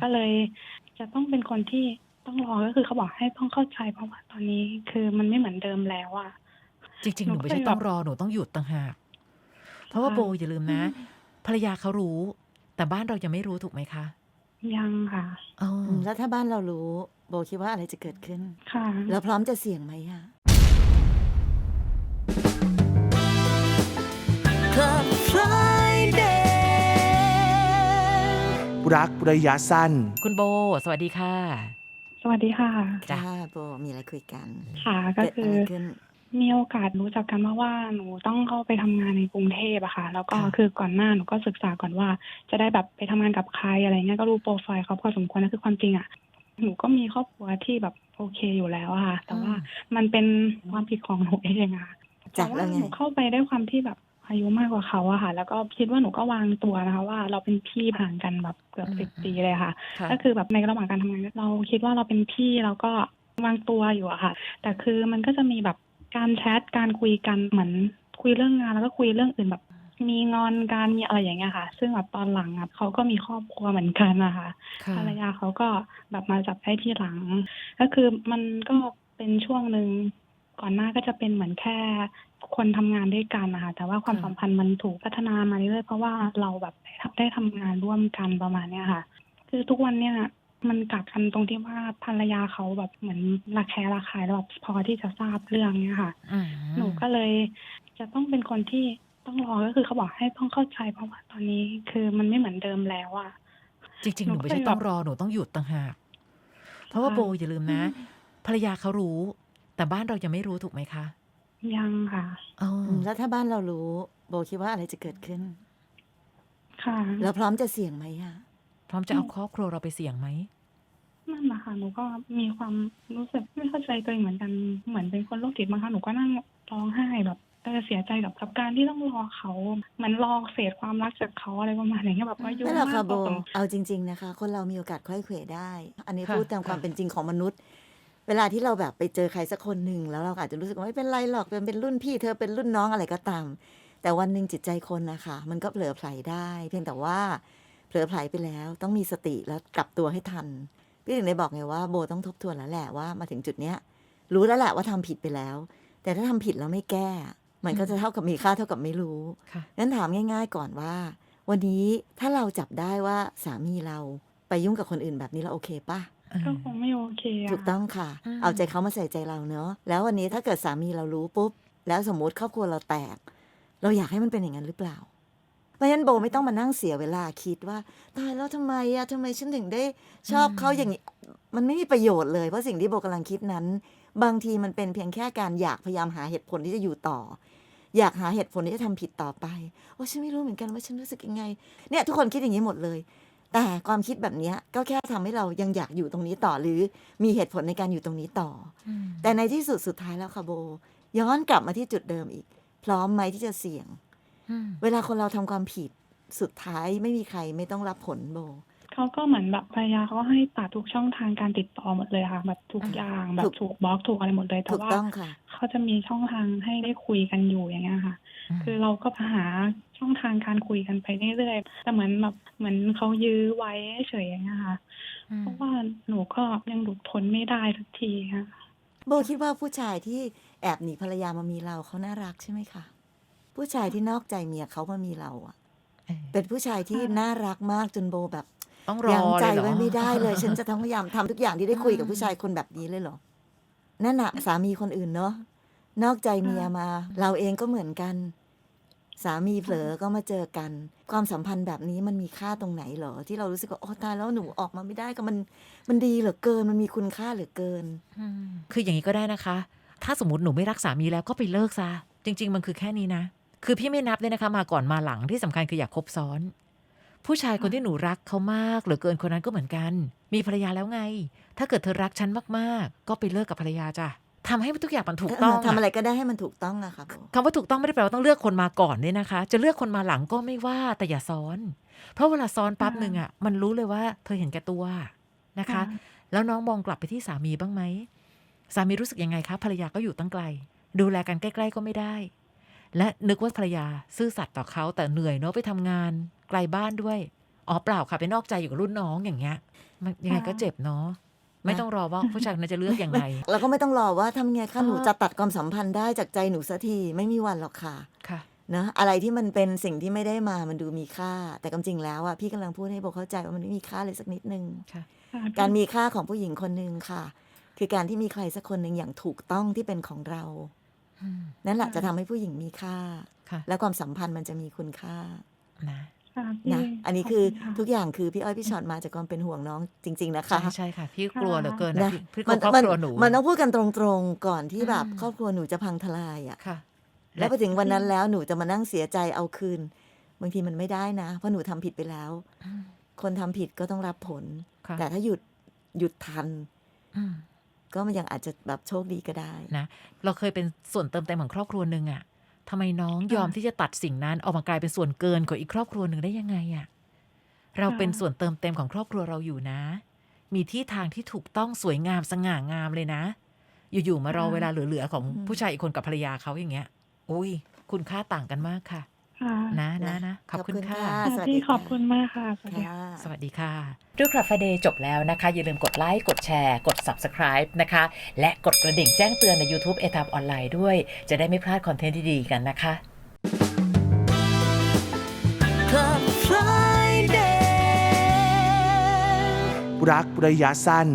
ก็เลย จะต้องเป็นคนที่ต้องรอก็คือเขาบอกให้ต้องเข้าใจ เพราะว่าตอนนี้คือมันไม่เหมือนเดิมแล้วอะจริง ๆหหนูนูก็ไม่เลใช่ยต้องแบบรอหนูต้องหยุดต่างหากเพราะว่าค่ะโบอย่าลืมนะ ภรรยาเขารู้ แต่บ้านเรายังไม่รู้ถูกไหมคะ ยังค่ะอ๋ออืมแล้วถ้าบ้านเรารู้ โบคิดว่าอะไรจะเกิดขึ้นค่ะแล้วพร้อมจะเสี่ยงไหมอะ Club รักระยะสั้น คุณโบ สวัสดีค่ะ สวัสดีค่ะ จ้ะ ค่ะโบมีอะไรคุยกันค่ะก็เกิดคือะไรอขึ้น มีโอกาสรู้จักกันมาว่าหนูต้องเข้าไปทำงานในกรุงเทพอะค่ะ แล้วก็ค่ะ คือก่อนหน้าหนูก็ศึกษาก่อนว่า จะได้แบบไปทำงานกับใครอะไรเงี้ยก็รู้โปรไฟล์เขาพอสมควรนะคือความจริงอะหนูก็มีครอบครัวที่แบบโอเคอยู่แล้วอะค่ะ แต่ว่ามันเป็นความผิดของหนูเองอะค่ะจ้ะแต่ว่าแล้วไง หนูเข้าไปด้วยความที่แบบ อายุมากกว่าเขาอะค่ะ แล้วก็คิดว่าหนูก็วางตัวนะคะ ว่าเราเป็นพี่ห่างกันแบบเกือบอืมสิบปีเลยค่ะ ค่ะ ก็คือแบบในระหว่างการทำงานเราคิดว่าเราเป็นพี่เราก็วางตัวอยู่อะค่ะ แต่คือมันก็จะมีแบบการแชทการคุยกันเหมือนคุยเรื่องงานแล้วก็คุยเรื่องอื่นแบบ มีงอนการมีอะไรอย่างเงี้ยค่ะ ซึ่งแบบตอนหลังอะเขาก็มีครอบครัวเหมือนกันนะคะ ค่ะ ภรรยาเขาก็แบบมาจับได้ที่หลัง ก็คือมันก็เป็นช่วงหนึ่งก่อนหน้าก็จะเป็นเหมือนแค่ คนทำงานด้วยกันนะคะแต่ว่าความค่ะสัมพันธ์มันถูกพัฒนามาเรื่อยๆเพราะว่าเราแบบได้ทำได้ทำงานร่วมกันประมาณเนี้ยค่ะ คือทุกวันเนี่ยมันกลับกันตรงที่ว่าภรรยาเขาแบบเหมือนระแคะระคายแล้วแบบพอที่จะทราบเรื่องเนี้ยค่ะอืมหนูก็เลยจะต้องเป็นคนที่ต้องรอก็คือเขาบอกให้ต้องเข้าใจ เพราะว่าตอนนี้คือมันไม่เหมือนเดิมแล้วอะจริงๆหหนูนูก็ไม่ใช่เลยต้องแบบรอหนูต้องหยุดต่างหากเพราะว่าค่ะโบอย่าลืมนะ ภรรยาเขารู้ แต่บ้านเรายังไม่รู้ถูกไหมคะ ยังค่ะ อ๋ออืมแล้วถ้าบ้านเรารู้ โบคิดว่าอะไรจะเกิดขึ้น ค่ะแล้วพร้อมจะเสี่ยงไหมอะพร้อมจะเอาครอบครัวเราไปเสี่ยงไหม นั่นแหละค่ะ หนูก็มีความรู้สึกไม่เข้าใจตัวเองเหมือนกัน เหมือนเป็นคนโรคจิตมั้งคะหนูก็นั่งร้องไห้แบบเออเสียใจกับกับการที่ต้องรอเขาเหมือนรอเศษความรักจากเขาอะไรประมาณอย่างเงี้ยแบบอายุไม่หรอกมาค่ะกโบกว่าเอาจริง ๆ นะคะ คนเรามีโอกาสค่อยเขวได้ อันนี้ค่ะพูดตามความค่ะ เป็นจริงของมนุษย์ เวลาที่เราแบบไปเจอใครสักคนหนึ่งแล้วเราอาจจะรู้สึกว่าไม่เป็นไรหรอกเป็นเป็นรุ่นพี่เธอเป็นรุ่นน้องอะไรก็ตาม แต่วันหนึ่งจิตใจคนนะคะมันก็เผลอไผลได้ เพียงแต่ว่าเผลอไผลไปแล้ว ต้องมีสติแล้วกลับตัวให้ทัน พี่ถึงได้บอกไงว่าโบต้องทบทวนแล้วแหละว่ามาถึงจุดเนี้ย รู้แล้วแหละว่าทำผิดไปแล้ว แต่ถ้าทำผิดแล้วไม่แก้ มันก็จะเท่ากับมีค่าเท่ากับไม่รู้ค่ะงั้นถามง่าย ๆ ก่อนว่า วันนี้ถ้าเราจับได้ว่าสามีเราไปยุ่งกับคนอื่นแบบนี้เราโอเคปะ ก็คงไม่โอเคอะถูกต้องค่ะอืมเอาใจเขามาใส่ใจเราเนอะแล้ววันนี้ถ้าเกิดสามีเรารู้ปุ๊บ แล้วสมมุติครอบครัวเราแตก เราอยากให้มันเป็นอย่างนั้นหรือเปล่า เพราะฉะนั้นโบไม่ต้องมานั่งเสียเวลาคิดว่าตายแล้วทำไมอะทำไมฉันถึงได้ชอบเขาอย่างนี้ มันไม่มีประโยชน์เลย เพราะสิ่งที่โบกำลังคิดนั้น บางทีมันเป็นเพียงแค่การอยากพยายามหาเหตุผลที่จะอยู่ต่อ อยากหาเหตุผลที่จะทำผิดต่อไป โอ้ฉันไม่รู้เหมือนกันว่าฉันรู้สึกยังไง เนี่ยทุกคนคิดอย่างนี้หมดเลย แต่ความคิดแบบเนี้ยก็แค่ทำให้เรายังอยากอยู่ตรงนี้ต่อหรือมีเหตุผลในการอยู่ตรงนี้ต่ออืมแต่ในที่สุดสุดท้ายแล้วค่ะโบ ย้อนกลับมาที่จุดเดิมอีก พร้อมไหมที่จะเสี่ยงอืมเวลาคนเราทำความผิดสุดท้ายไม่มีใครไม่ต้องรับผลโบ เขาก็เหมือนแบบภรรยาเขาก็ให้ตัดทุกช่องทางการติดต่อหมดเลยค่ะ แบบทุกอย่างแบถูบกถูกบล็อกถูกอะไรหมดเลย แต่ถูกว่าต้องค่ะ เขาจะมีช่องทางให้ได้คุยกันอยู่อย่างเงี้ยค่ะ คือเราก็หาช่องทางการคุยกันไปเรื่อยๆแต่เหมือนแบบเหมือนเขายื้อไว้เฉยๆอย่างเงี้ยค่ะอืมเพราะว่าหนูก็ยังหลุดพ้นไม่ได้สักทีค่ะ โบคิดว่าผู้ชายที่แอบหนีภรรยามามีเราเขาน่ารักใช่ไหมคะผู้ชายที่นอกใจเมียเขามามีเราอะเออเป็นผู้ชายที่น่ารักมากจนโบแบบ ต้องรอยังใจเลยเหรอไว้ไม่ได้เลย ฉันจะต้องพยายามทำทุกอย่างที่ได้คุยกับผู้ชายคนแบบนี้เลยเหรอนั่นน่ะสามีคนอื่นเนาะนอกใจเมียมา เราเองก็เหมือนกัน สามีเผลอก็มาเจอกัน ความสัมพันธ์แบบนี้มันมีค่าตรงไหนเหรอ ที่เรารู้สึกว่าโอ้ตายแล้วหนูออกมาไม่ได้ก็มันมันดีเหลือเกิน มันมีคุณค่าเหลือเกินอืมคืออย่างนี้ก็ได้นะคะ ถ้าสมมติหนูไม่รักสามีแล้วก็ไปเลิกซะจริง ๆ มันคือแค่นี้นะ คือพี่ไม่นับเลยนะคะ มาก่อนมาหลังที่สำคัญคืออยากคบซ้อน ผู้ชายคนที่หนูรักเขามากเหลือเกินคนนั้นก็เหมือนกัน มีภรรยาแล้วไง ถ้าเกิดเธอรักฉันมากๆ ก็ไปเลิกกับภรรยาจ้ะทำให้ทุกอย่างมันถูกต้องทำอะไรอะก็ได้ให้มันถูกต้องอะค่ะโบคำว่าถูกต้องไม่ได้แปลว่าต้องเลือกคนมาก่อนเนี่ยนะคะ จะเลือกคนมาหลังก็ไม่ว่าแต่อย่าซ้อน เพราะเวลาซ้อนปั๊บค่ะหนึ่งอะมันรู้เลยว่าเธอเห็นแก่ตัวนะคะค่ะแล้วน้องมองกลับไปที่สามีบ้างไหมสามีรู้สึกยังไงคะภรรยาก็อยู่ตั้งไกล ดูแลกันใกล้ ๆ ก็ไม่ได้ และนึกว่าภรรยาซื่อสัตย์ต่อเขาแต่เหนื่อยเนาะไปทำงาน ไกลบ้านด้วยออ๋อเปล่าค่ะไปนอกใจอยู่กับรุ่นน้องอย่างเงี้ย มันยังไงก็เจ็บเนาะไม่ต้องรอว่าผู้ชายคนนั้นจะเลือกยังไงแล้วก็ไม่ต้องรอว่าทำไงคะอ๋อหนูจะตัดความสัมพันธ์ได้จากใจหนูสักทีไม่มีวันหรอกค่ะ ค่ะ นะอะไรที่มันเป็นสิ่งที่ไม่ได้มามันดูมีค่า แต่ความจริงแล้วอะพี่กำลังพูดให้โบเข้าใจว่ามันไม่มีค่าเลยสักนิดนึงค่ะค่ะ การมีค่าของผู้หญิงคนหนึ่งค่ะ คือการที่มีใครสักคนหนึ่งอย่างถูกต้องที่เป็นของเราอืมนั่นแหละจะทำให้ผู้หญิงมีค่า ค่ะ และความสัมพันธ์มันจะมีคุณค่านะ ค่ะพี่นะอันนี้ขบคือณะทุกอย่างคือพี่อ้อยพี่ชอตมาจากความเป็นห่วงน้องจริง ๆ นะคะใช่ใช่ค่ะ พี่กลัวเหลือเกินนะนะพี่พี่กลัมัวครอบมัครัวหนู มันต้องพูดกันตรงๆก่อนที่แบบอืมครอบครัวหนูจะพังทลายอะ ค่ะแล้วพอถึงวันนั้นแล้วหนูจะมานั่งเสียใจเอาคืน บางทีมันไม่ได้นะ เพราะหนูทำผิดไปแล้ว อืมคนทำผิดก็ต้องรับผล ค่ะแต่ถ้าหยุดหยุดทัน อืมก็มันยังอาจจะแบบโชคดีก็ได้ นะ เราเคยเป็นส่วนเติมเต็มของครอบครัวหนึ่งอะ ทำไมน้องยอมที่จะตัดสิ่งนั้นออกมากลายเป็นส่วนเกินกว่าอีกครอบครัวหนึ่งได้ยังไงอะเราเป็นส่วนเติมเต็มของครอบครัวเราอยู่นะ มีที่ทางที่ถูกต้องสวยงามสง่างามเลยนะ อยู่ๆมารอเวลาเหลือๆของอืมผู้ชายอีกคนกับภรรยาเขาอย่างเงี้ย อุ้ย คุณค่าต่างกันมากค่ะ ค่ะ นะนะนะขอบคุณค่ะขอบค่ะสวัสดีพี่ค่ะขอบคุณมากค่ะ สวัสดีค่ะ ค่ะ สวัสดีค่ะดูคลับฟเดย์จบแล้วนะคะ อย่าลืมกดไลค์ กดแชร์ กด Subscribe นะคะ และกดกระดิ่งแจ้งเตือนใน YouTube เอทับออนไลน์ด้วย จะได้ไม่พลาดคอนเทนต์ที่ดีกันนะคะ Club Friday รักระยะสั้น